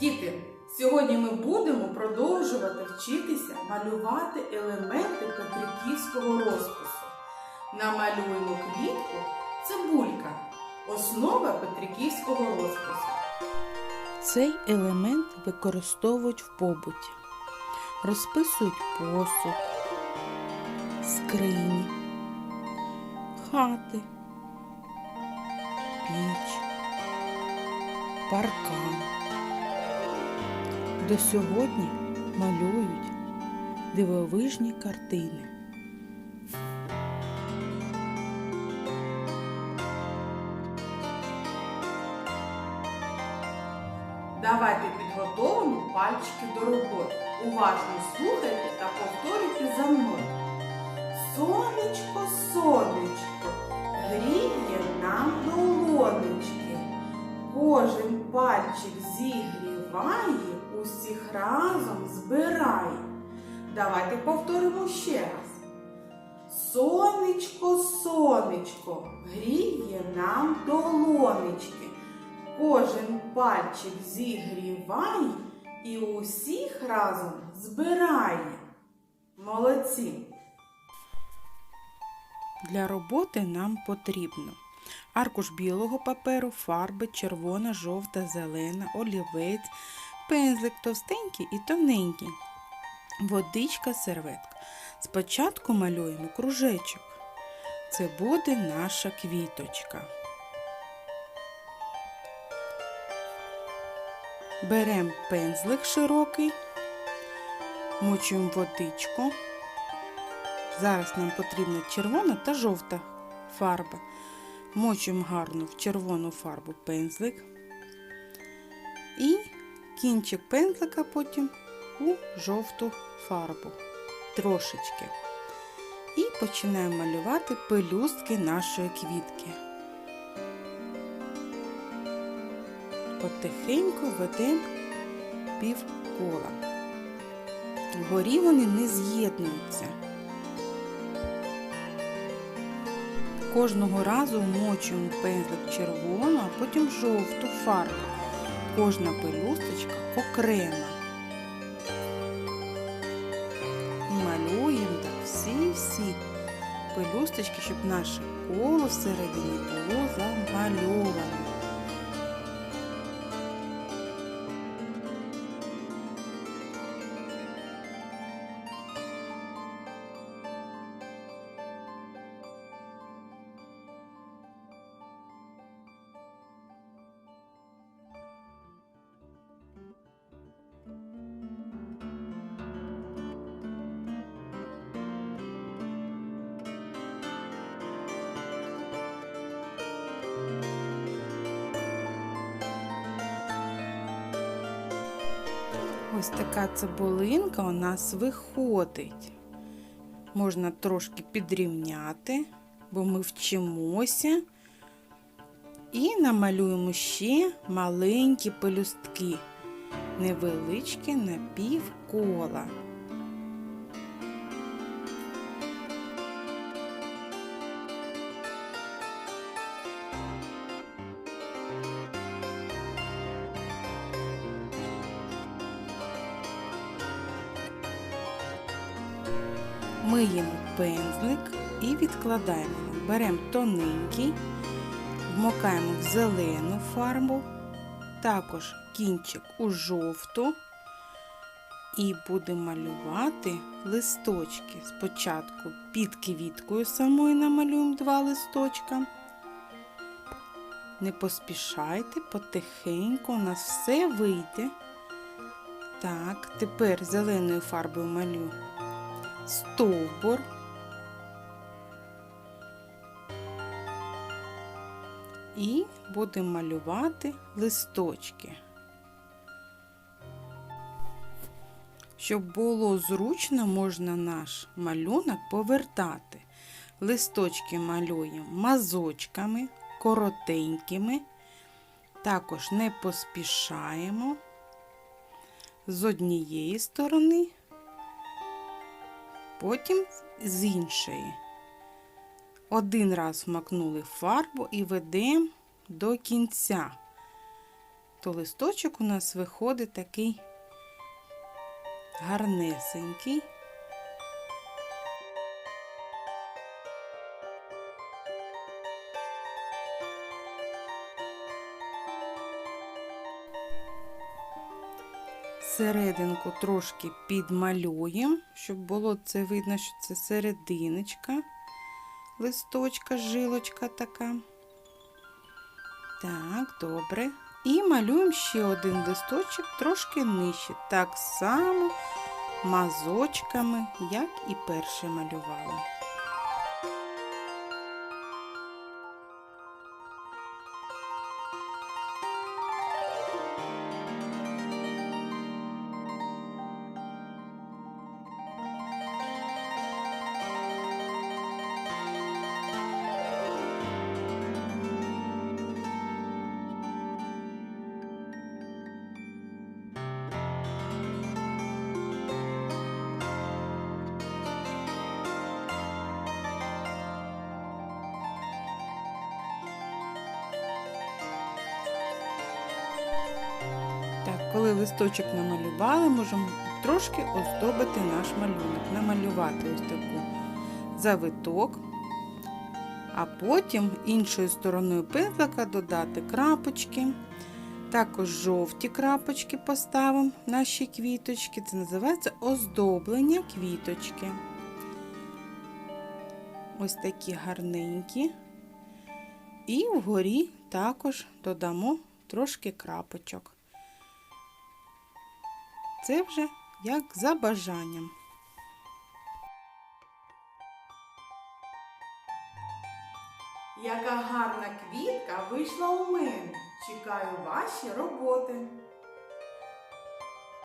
Діти, сьогодні ми будемо продовжувати вчитися малювати елементи петриківського розпису. Намалюємо квітку цибулька, основа петриківського розпису. Цей елемент використовують в побуті. Розписують посуд, скрині, хати, піч, паркан. До сьогодні малюють дивовижні картини. Давайте підготовимо пальчики до роботи. Уважно слухайте та повторюйте за мною. Сонечко, сонечко, гріє нам долонечки. Кожен пальчик зігріває, разом збирає. Давайте повторимо ще раз. Сонечко, сонечко, гріє нам долонечки. Кожен пальчик зігріває і усіх разом збирає. Молодці! Для роботи нам потрібно аркуш білого паперу, фарби червона, жовта, зелена, олівець, пензлик товстенький і тоненький, водичка, серветка. Спочатку малюємо кружечок. Це буде наша квіточка. Беремо пензлик широкий, мочуємо водичку. Зараз нам потрібна червона та жовта фарба. Мочуємо гарно в червону фарбу пензлик. І кінчик пензлика потім у жовту фарбу. Трошечки. І починаємо малювати пелюстки нашої квітки. Потихеньку ведемо півкола. Вгорі вони не з'єднуються. Кожного разу вмочуємо пензлик червону, а потім жовту фарбу. Кожна пелюсточка окрема. І малюємо так всі-всі пелюсточки, щоб наше коло всередині було замальоване. Ось така цибулинка у нас виходить. Можна трошки підрівняти, бо ми вчимося. І намалюємо ще маленькі пелюстки, невеличкі на Миємо пензлик і відкладаємо. Беремо тоненький, вмокаємо в зелену фарбу, також кінчик у жовту і будемо малювати листочки. Спочатку під квіткою самою намалюємо два листочка. Не поспішайте, потихеньку у нас все вийде. Так, тепер зеленою фарбою малюю стовбур. І будемо малювати листочки. Щоб було зручно, можна наш малюнок повертати. Листочки малюємо мазочками, коротенькими, також не поспішаємо з однієї сторони потім з іншої. Один раз вмакнули фарбу і ведемо до кінця. то листочок у нас виходить такий гарнесенький. Серединку трошки підмалюємо, щоб було це видно, що це серединочка, листочка, жилочка така. Так, добре. І малюємо ще один листочок трошки нижче. Так само мазочками, як і перший малювали. Коли листочок намалювали, можемо трошки оздобити наш малюнок, намалювати ось таку завиток, а потім іншою стороною пензлика додати крапочки. Також жовті крапочки поставимо наші квіточки. Це називається оздоблення квіточки. Ось такі гарненькі. І вгорі також додамо трошки крапочок. Це вже як за бажанням. Яка гарна квітка вийшла у мене. Чекаю ваші роботи.